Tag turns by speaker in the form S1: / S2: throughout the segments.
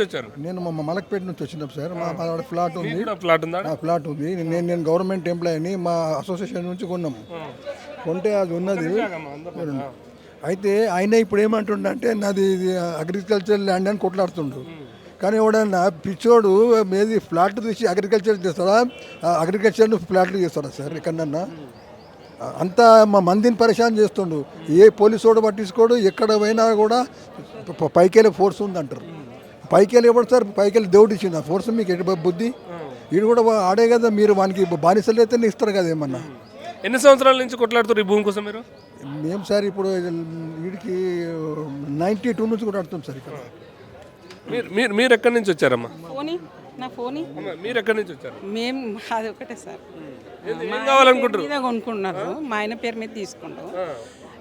S1: వచ్చారు
S2: నేను మా మలక్పేట నుంచి వచ్చినాం సార్. మా ఆడ ఫ్లాట్ ఉంది. నా ఫ్లాట్ ఉంది? నేను నేను గవర్నమెంట్ ఎంప్లాయీని మా అసోసియేషన్ నుంచి కొన్నాము కొంటే అది ఉన్నది. అయితే ఆయన ఇప్పుడు ఏమంటుండంటే నాది ఇది అగ్రికల్చర్ ల్యాండ్ అని కొట్లాడుతుండు. కానీ ఎవడన్నా పిచ్చోడు ఏది ఫ్లాట్ తీసి అగ్రికల్చర్ చేస్తాడా? అగ్రికల్చర్ ఫ్లాట్లు చేస్తాడా సార్ ఎక్కడన్నా? అంతా మా మందిని పరిశాన్ చేస్తుండు. ఏ పోలీసు వాడు పట్టించుకోడు ఎక్కడ పోయినా కూడా పైకెళ్ళే ఫోర్స్ ఉంది అంటారు పైకెళ్ళి ఎవడు సార్? పైకెళ్ళి దేవుడు ఇచ్చింది ఆ ఫోర్స్ మీకు ఎటు బుద్ధి? వీడు కూడా ఆడే కదా మీరు వానికి బానిసలు అయితే ఇస్తారు కదా ఏమన్నా.
S1: ఎన్ని సంవత్సరాల నుంచి కొట్లాడుతారు ఈ భూమి కోసం మీరు?
S2: మేము సార్ ఇప్పుడు వీడికి నైంటీ టూ నుంచి కూడా ఆడుతాం సార్ ఇక్కడ.
S1: మీరు మీరు మీరు ఎక్కడి నుంచి వచ్చారమ్మా?
S3: ఫోని? నా ఫోని?
S1: మీరు ఎక్కడి నుంచి వచ్చారు?
S3: మేము అది ఒకటే సార్.
S1: ఏం- ఏం కావాలనుకుంటారు
S3: మీద కొనుక్కున్నారు. మా ఆయన పేరు మీద తీసుకుంటాం.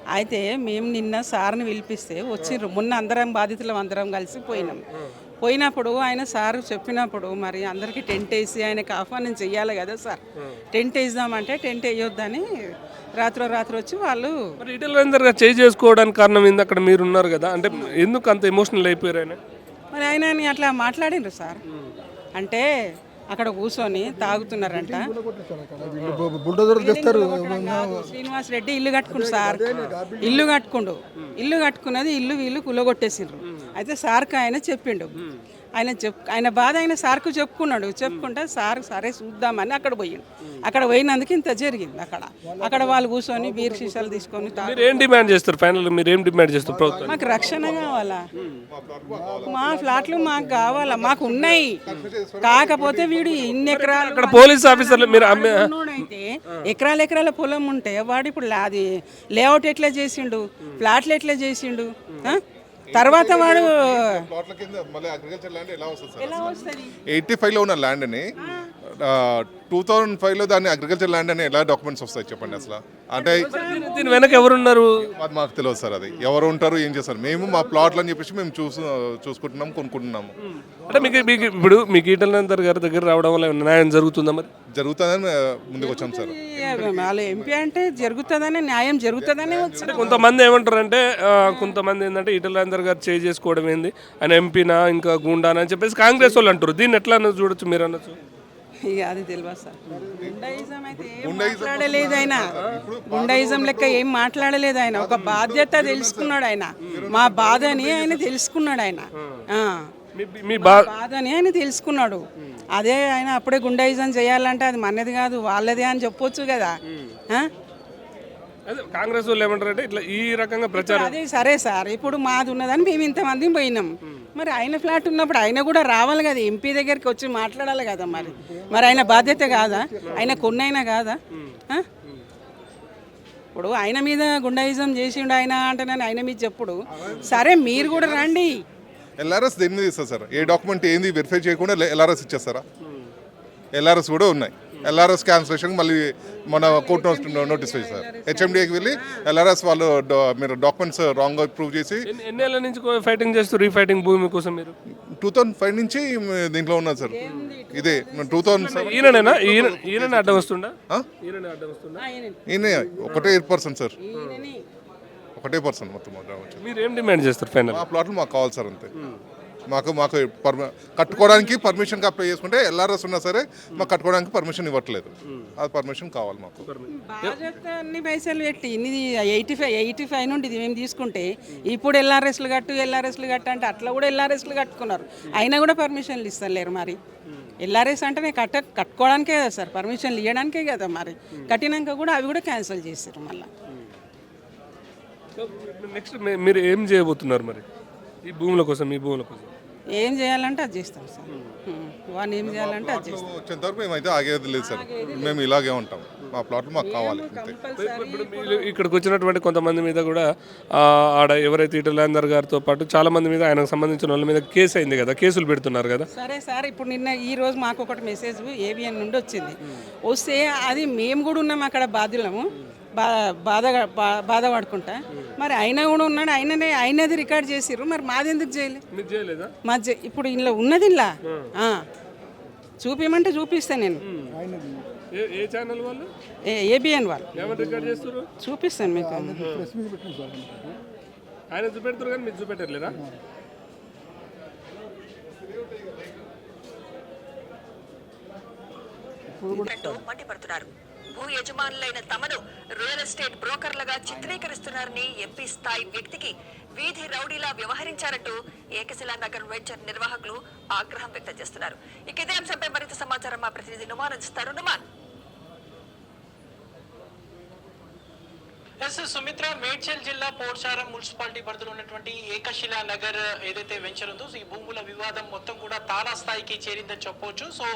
S3: అయితే మేము నిన్న సార్ని పిలిపిస్తే వచ్చిర్రు. మొన్న అందరం బాధితులు అందరం కలిసి పోయినాం. పోయినప్పుడు ఆయన సార్ చెప్పినప్పుడు మరి అందరికీ టెంట్ వేసి ఆయనకి ఆహ్వానం చెయ్యాలి కదా సార్. టెంట్ వేద్దామంటే టెంట్ వేయొద్దని రాత్రి రాత్రి వచ్చి వాళ్ళు
S1: మరి ఇటల్ రేంజర్గా చేంజ్ చేసుకోవడానికి కారణం ఏంది? అక్కడ మీరు ఉన్నారు కదా. అంటే ఎందుకు అంత ఎమోషనల్ అయిపోయారు ఆయన?
S3: మరి ఆయన అట్లా మాట్లాడిండ్రు సార్. అంటే అక్కడ కూర్చొని తాగుతున్నారంట. శ్రీనివాస్ రెడ్డి ఇల్లు కట్టుకుండు సార్. ఇల్లు కట్టుకుండు. ఇల్లు కట్టుకున్నది ఇల్లు వీళ్ళు కులగొట్టేసిండ్రు. అయితే సార్కి ఆయన చెప్పిండు. ఆయన చెప్ ఆయన బాధ ఆయన సార్కు చెప్పుకున్నాడు. చెప్పుకుంటే సార్ సరే చూద్దామని అక్కడ పోయిండు. అక్కడ పోయినందుకు ఇంత జరిగింది అక్కడ. అక్కడ వాళ్ళు కూర్చొని బీర్ సీసాలు తీసుకొని తాగు-
S1: మీరు ఏం డిమాండ్ చేస్తారు? ఫైనల్ మీరు ఏం డిమాండ్ చేస్తారు ప్రభుత్వం
S3: మాకు రక్షణ కావాలా? మా ఫ్లాట్లు మాకు కావాలా? మాకు ఉన్నాయి. కాకపోతే వీడు ఇన్ని ఎకరాలు
S1: అక్కడ పోలీస్ ఆఫీసర్లు మీరు
S3: అయితే ఎకరాల ఎకరాల పొలం ఉంటే వాడు ఇప్పుడు అది లేఅవుట్ ఎట్లా చేసిండు? ప్లాట్లు ఎట్లా చేసిండు? తర్వాత వాడు
S4: ప్లాట్ల కింద మళ్ళీ అగ్రికల్చర్ ల్యాండ్ ఎలా టూ థౌజండ్ ఫైవ్లో దాన్ని అగ్రికల్చర్ ల్యాండ్ అని ఎలా డాక్యుమెంట్స్ వస్తాయి చెప్పండి అసలు? అంటే
S1: దీని- వెనక ఎవరున్నారు?
S4: అది మాకు తెలియదు సార్ అది. ఎవరు ఉంటారు ఏం చేస్తారు? మేము మా ప్లాట్లు అని చెప్పేసి మేము చూసు చూసుకుంటున్నాం కొనుక్కుంటున్నాము.
S1: అంటే మీకు మీకు ఇప్పుడు మీకు ఈటల్ రేంజర్ గారి దగ్గర రావడం వల్ల న్యాయం జరుగుతుందా మరి?
S4: జరుగుతుందని ముందుకు వచ్చాం సార్.
S3: వాళ్ళు ఎంపీ అంటే జరుగుతుందని న్యాయం జరుగుతుందని వచ్చి
S1: అంటే కొంతమంది ఏమంటారంటే కొంతమంది ఏంటంటే ఈటల రాజేందర్ గారు చేంజ్ చేసుకోవడం ఏంది? ఆయన ఎంపీనా ఇంకా గుండానా అని చెప్పేసి కాంగ్రెస్ వాళ్ళు అంటారు. దీన్ని ఎట్లా చూడొచ్చు మీరు అనొచ్చు
S3: ఇక అది తెలియదు సార్. గుండాయిజం అయితే ఏం మాట్లాడలేదు ఆయన. గుండాయిజం లెక్క ఏం మాట్లాడలేదు ఆయన. ఒక బాధ్యత తెలుసుకున్నాడు ఆయన. మా బాధని ఆయన తెలుసుకున్నాడు ఆయన. ఆ.
S1: మీ
S3: బాధని ఆయన తెలుసుకున్నాడు. అదే ఆయన అప్పుడే గుండాయిజం చేయాలంటే అది మనది కాదు వాళ్ళదే అని చెప్పొచ్చు కదా. ఆ?
S1: అదే కాంగ్రెస్ వాళ్ళు ఏమంటారంటే ఇట్లా ఈ రకంగా ప్రచారం.
S3: అదే సరే సార్. ఇప్పుడు మాది ఉన్నదని మేము ఇంతమంది పోయినాం. మరి ఆయన ఫ్లాట్ ఉన్నప్పుడు ఆయన కూడా రావాలి కదా ఎంపీ దగ్గరికి వచ్చి మాట్లాడాలి కదా మరి. మరి ఆయన బాధ్యత కాదా? ఆయన కొన్నైనా కాదా? ఇప్పుడు ఆయన మీద గుండాయిజం చేసిండు ఆయన అంటే నేను ఆయన మీద చెప్పుడు. సరే మీరు కూడా రండి.
S4: ఎల్ఆర్ఎస్ దేని మీద ఇస్తారు సార్? ఏ డాక్యుమెంట్ ఏంది? వెరిఫై చేయకుండా ఎల్ఆర్ఎస్ ఇచ్చేస్తారా? ఎల్ఆర్ఎస్ కూడా ఉన్నాయి. ఎల్ఆర్ఎస్ క్యాన్సిలేషన్ మళ్ళీ మన కోర్టు నోటీస్ సార్ హెచ్ఎండికి వెళ్ళి ఎల్ఆర్ఎస్ వాళ్ళు మీరు డాక్యుమెంట్స్ రాంగ్గా ప్రూవ్ చేసి
S1: ఎన్నేళ్ళ నుంచి ఫైటింగ్ చేస్తూ రీఫైటింగ్ భూమి కోసం మీరు?
S4: టూ థౌజండ్ ఫైవ్ నుంచి దీంట్లో ఉన్నది సార్. ఇదే టూ
S1: ఈయననేనా? ఈయన అడ్డం వస్తుండా? వస్తుండా?
S4: ఈయన ఒకటే పర్సన్ సార్. ఒకటే పర్సన్ మొత్తం.
S1: మీరు ఏం డిమాండ్ చేస్తారు ఫైనల్?
S4: మా ప్లాట్లు మాకు కావాలి సార్ అంతే. మాకు మాకు పర్మ కట్టుకోవడానికి పర్మిషన్కి అప్లై చేసుకుంటే ఎల్ఆర్ఎస్ ఉన్నా సరే మాకు కట్టుకోవడానికి పర్మిషన్ ఇవ్వట్లేదు. అది పర్మిషన్ కావాలి మాకు.
S3: బాధ్యత అన్ని పైసలు పెట్టి ఎయిటీ ఫైవ్ ఎయిటీ ఫైవ్ నుండి ఇది మేము తీసుకుంటే ఇప్పుడు ఎల్ఆర్ఎస్లు కట్టు ఎల్ఆర్ఎస్లు కట్టు అంటే అట్లా కూడా ఎల్ఆర్ఎస్లు కట్టుకున్నారు. అయినా కూడా పర్మిషన్లు ఇస్తలేరు మరి. ఎల్ఆర్ఎస్ అంటే నేను కట్ట కట్టుకోవడానికే కదా సార్ పర్మిషన్లు ఇవ్వడానికే కదా మరి. కట్టినాక కూడా అవి కూడా క్యాన్సిల్ చేసారు మళ్ళీ.
S1: నెక్స్ట్ మీరు ఏం చేయబోతున్నారు మరి? ఈ భూముల కోసం ఈ భూముల కోసం.
S3: ఏం చేయాలంటే అది చేస్తాం సార్. వాడిని ఏం చేయాలంటే అది చేస్తాం.
S4: వచ్చేంత వరకు మేమైతే ఆగేది లేదు సార్. మేము ఇలాగే ఉంటాం. మా ప్లాట్లు మాకు కావాలి అంతే.
S1: ఇప్పుడు మీరు ఇక్కడికి వచ్చినటువంటి కొంతమంది మీద కూడా ఆ, ఆడ ఎవరైతే ఇటలాందర్ గారితో పాటు చాలా మంది మీద ఆయనకు సంబంధించిన వాళ్ళ మీద కేసు అయింది కదా కేసులు పెడుతున్నారు కదా.
S3: సరే సార్ ఇప్పుడు నిన్న ఈ రోజు మాకు ఒకటి మెసేజ్ ఏబిఎన్ నుండి వచ్చింది. వస్తే అది మేము కూడా ఉన్నాం అక్కడ బాధ్యులము. బాధ బాధ బాధపడుకుంటా. మరి ఆయన కూడా ఉన్నాడు ఆయననే ఆయనది రికార్డ్ చేసిర్రు. మరి మాది ఎందుకు చేయలేదు మాది ఇప్పుడు ఇంట్లో ఉన్నది ఇలా చూపించమంటే చూపిస్తా నేను. ఏబిఎన్ వాళ్ళు? చూపిస్తాను మీకు.
S1: ఆయన చూపెడతారు కానీ మీరు
S5: చూపెట్టలేదా మండిపడుతున్నారు. భూ యజమానులైన తమను రియల్ ఎస్టేట్ బ్రోకర్లుగా చిత్రీకరిస్తున్నారని ఎంపీ స్థాయి వ్యక్తికి వీధి రౌడీలా వ్యవహరించారంటూ ఏకశిలా నగర్ వెంచర్ నిర్వాహకులు ఆగ్రహం వ్యక్తం చేస్తున్నారు. ఇక ఇదే అంశంపై మరింత సమాచారం మా ప్రతినిధి నుమాన్ అందిస్తారు నుమాన్
S6: ఎస్ సుమిత్ర మేడ్చల్ జిల్లా పోర్చారం మున్సిపాలిటీ పరిధిలో ఉన్నటువంటి ఏకశిలా నగర్ ఏదైతే వెంచర్ ఉందో సో ఈ భూముల వివాదం మొత్తం కూడా తారా స్థాయికి చేరిందని చెప్పొచ్చు సో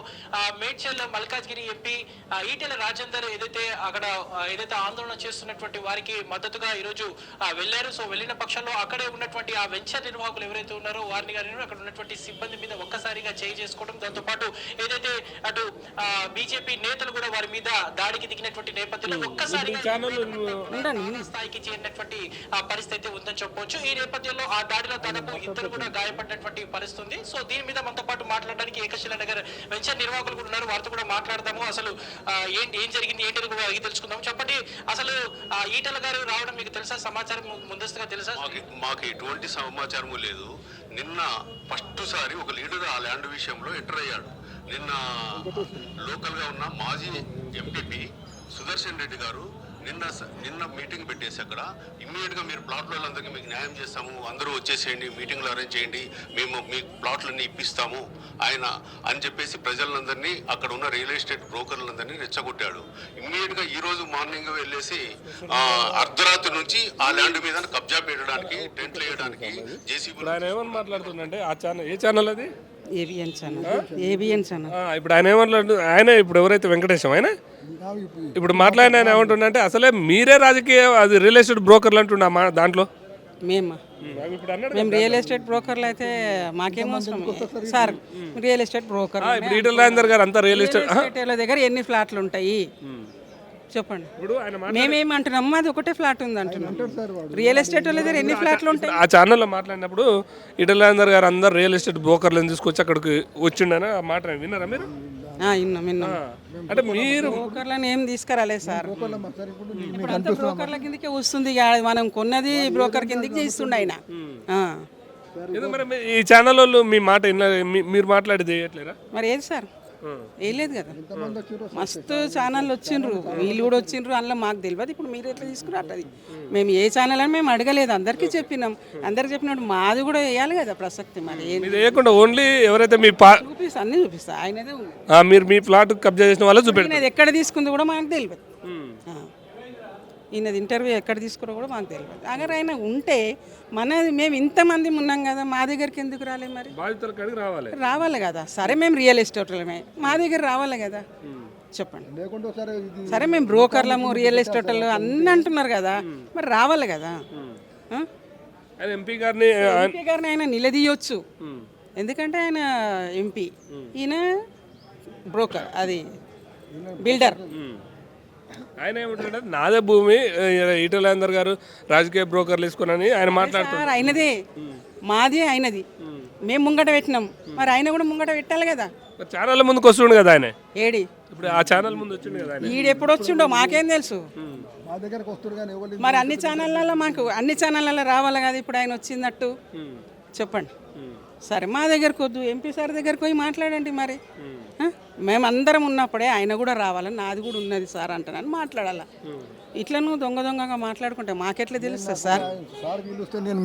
S6: మేడ్చల్ మల్కాజ్గిరి ఎంపీ ఈటెల రాజేందర్ ఏదైతే అక్కడ ఏదైతే ఆందోళన చేస్తున్నటువంటి వారికి మద్దతుగా ఈరోజు వెళ్ళారు. సో వెళ్ళిన పక్షంలో అక్కడే ఉన్నటువంటి ఆ వెంచర్ నిర్వాహకులు ఎవరైతే ఉన్నారో వారిని కానీ అక్కడ ఉన్నటువంటి సిబ్బంది మీద ఒక్కసారిగా చేయి చేసుకోవడం దాంతో పాటు ఏదైతే అటు బీజేపీ నేతలు కూడా వారి మీద దాడికి దిగినటువంటి నేపథ్యంలో ఒక్కసారిగా ఈ స్థాయికి చేరినటువంటి ఆ పరిస్థితి ఉందని చెప్పొచ్చు. ఈ నేపథ్యంలో ఆ దాడిలో దాదాపు ఇద్దరు కూడా గాయపడినటువంటి పరిస్థితి ఉంది సో దీని మీద మనతో పాటు మాట్లాడడానికి ఏకశిల నగర్ వెంచర్ నిర్వాహకులు కూడా ఉన్నారు. వారితో కూడా మాట్లాడదాము. అసలు ఏంటి ఏం జరిగింది ఏంటి కూడా అడిగి తెలుసుకుందాం చెప్పండి అసలు ఈటల గారు రావడం మీకు తెలుసా? సమాచారం ముందస్తుగా తెలుసా?
S7: మాకు మాకు ఎటువంటి సమాచారము లేదు. నిన్న ఫస్ట్ సారి ఒక లీడర్ ఆ ల్యాండ్ విషయంలో ఎంటర్ అయ్యాడు. నిన్న లోకల్గా ఉన్న మాజీ ఎంపీపీ సుదర్శన్ రెడ్డి గారు నిన్న నిన్న మీటింగ్ పెట్టేసి అక్కడ ఇమ్మీడియట్గా మీరు ప్లాట్ల వాళ్ళందరికీ మీకు న్యాయం చేస్తాము. అందరూ వచ్చేసేయండి మీటింగ్లు అరేంజ్ చేయండి. మేము మీ ప్లాట్లన్నీ ఇప్పిస్తాము. ఆయన అని చెప్పేసి ప్రజలందరినీ అక్కడ ఉన్న రియల్ ఎస్టేట్ బ్రోకర్లందరినీ రెచ్చగొట్టాడు. ఇమ్మీడియట్గా ఈ రోజు మార్నింగ్ వెళ్ళేసి అర్ధరాత్రి నుంచి ఆ ల్యాండ్ మీద కబ్జా పెట్టడానికి టెంట్లు వేయడానికి జేసీబీ
S1: ఆయన ఏమని మాట్లాడుతుందంటే ఆ ఛానల్ ఏ ఛానల్ అది?
S3: ABN channel. ABN channel.
S1: ఆ, ఇప్పుడు ఆయన ఏమన్నాడు? ఆయన ఇప్పుడు ఎవరైతే వెంకటేశం ఆయన?
S2: ఇప్పుడు
S1: మాట్లాడిన ఆయన ఏమంటుండంటే అసలే మీరే రాజకీయ అది రియల్ ఎస్టేట్ బ్రోకర్లు అంటుండ మా దాంట్లో.
S3: మేము?
S1: ఇప్పుడు అన్నాడు
S3: మేము రియల్ ఎస్టేట్ బ్రోకర్లు అయితే మాకేం అవసరం సార్ రియల్ ఎస్టేట్ బ్రోకర్
S1: ఇప్పుడు ఈటల రాజేందర్ గారు అంతా రియల్ ఎస్టేట్
S3: దగ్గర ఎన్ని ఫ్లాట్లు ఉంటాయి? చెప్పండి.
S1: ఇప్పుడు ఆయన
S3: మేమేమంటున్నాం అది ఒకటే ఫ్లాట్ ఉంది అంటున్నాం. రియల్ ఎస్టేట్ వాళ్ళ దగ్గర ఎన్ని ఫ్లాట్లు ఉంటాయి?
S1: ఆ ఛానల్లో మాట్లాడినప్పుడు ఈటల రాజేందర్ గారు అందరు రియల్ ఎస్టేట్ బ్రోకర్లను తీసుకొచ్చి అక్కడికి వచ్చిండని ఆ మాట విన్నారా మీరు?
S3: ఆ, విన్నాం విన్నాం.
S1: అంటే మీరు
S3: బ్రోకర్లను ఏం తీసుకురాలేదు సార్.
S2: సార్ ఇప్పుడు
S3: ఇప్పుడు అంతా బ్రోకర్ల కిందకే వస్తుంది మనం కొన్నది బ్రోకర్ కిందకి చేస్తుండే ఆయన.
S1: ఈ ఛానల్ వాళ్ళు మీ మాట మీరు మాట్లాడేది
S3: మరి ఏది సార్? ఏం లేదు కదా. మస్తు ఛానళ్ళు వచ్చిండ్రు. వీళ్ళు కూడా వచ్చిండ్రు అందులో మాకు తెలియదు ఇప్పుడు మీరు ఎట్లా తీసుకున్నారు అది మేము ఏ ఛానల్ అని మేము అడగలేదు. అందరికీ చెప్పినాం. అందరికి చెప్పినప్పుడు మాది కూడా వేయాలి కదా ప్రసక్తి. మరి
S1: వేయకుండా ఓన్లీ ఎవరైతే మీ
S3: చూపిస్తా అన్నీ చూపిస్తా. ఆయనదే ఉంది.
S1: మీరు మీ ప్లాట్ కబ్జా చేసిన వాళ్ళు
S3: ఎక్కడ తీసుకుంది కూడా మాకు తెలియదు. ఈయనది ఇంటర్వ్యూ ఎక్కడ తీసుకురో కూడా మాకు తెలియదు. అगर ఆయన ఉంటే మన మేము ఇంతమంది ఉన్నాం కదా మా దగ్గరికి ఎందుకు రాలే మరి?
S1: రావాలి.
S3: రావాలి కదా. సరే మేము రియల్ ఎస్టేట్లమే మా దగ్గర రావాలి కదా. చెప్పండి.
S2: లేకుంటే ఒకసారి ఇది
S3: సరే మేము బ్రోకర్లము రియల్ ఎస్టేట్లు అన్నీ అంటున్నారు కదా. మరి రావాలి కదా.
S1: ఎంపీ గారిని
S3: ఎంపీ గారిని ఆయన నిలదీయొచ్చు. ఎందుకంటే ఆయన ఎంపీ. ఈయన బ్రోకర్ అది బిల్డర్.
S1: ఆయన ఏమంటాడు నాదే భూమి ఈటల రాజేందర్ గారు రాజకీయ బ్రోకర్లు తీసుకుని ఆయన మాట్లాడుతున్నారు
S3: సార్ అయినదే మాది అయినది మేము ముంగట పెట్టినాం. మరి ఆయన కూడా ముంగట పెట్టాలి కదా.
S1: ఛానల్ ముందుకు వస్తుండు కదా ఆయన?
S3: ఏడి?
S1: ఇప్పుడు ఆ ఛానల్ ముందు వచ్చిండు కదా
S3: ఈడు ఎప్పుడు వచ్చిండో మాకేం తెలుసు.
S2: మా దగ్గరకు వస్తారు కానీ ఎవరు
S3: మరి అన్ని ఛానళ్ళలో మాకు అన్ని ఛానళ్ళలో రావాలి కదా ఇప్పుడు ఆయన వచ్చిందట్టు? చెప్పండి. సరే మా దగ్గరకు వద్దు. ఎంపీ సార్ దగ్గరకు పోయి మాట్లాడండి మరి? మేమందరం ఉన్నప్పుడే ఆయన కూడా రావాలని నాది కూడా ఉన్నది సార్ అంటానని మాట్లాడాలా? ఇట్లా నువ్వు దొంగ దొంగగా మాట్లాడుకుంటే మాకెట్లా తెలుస్తుంది సార్?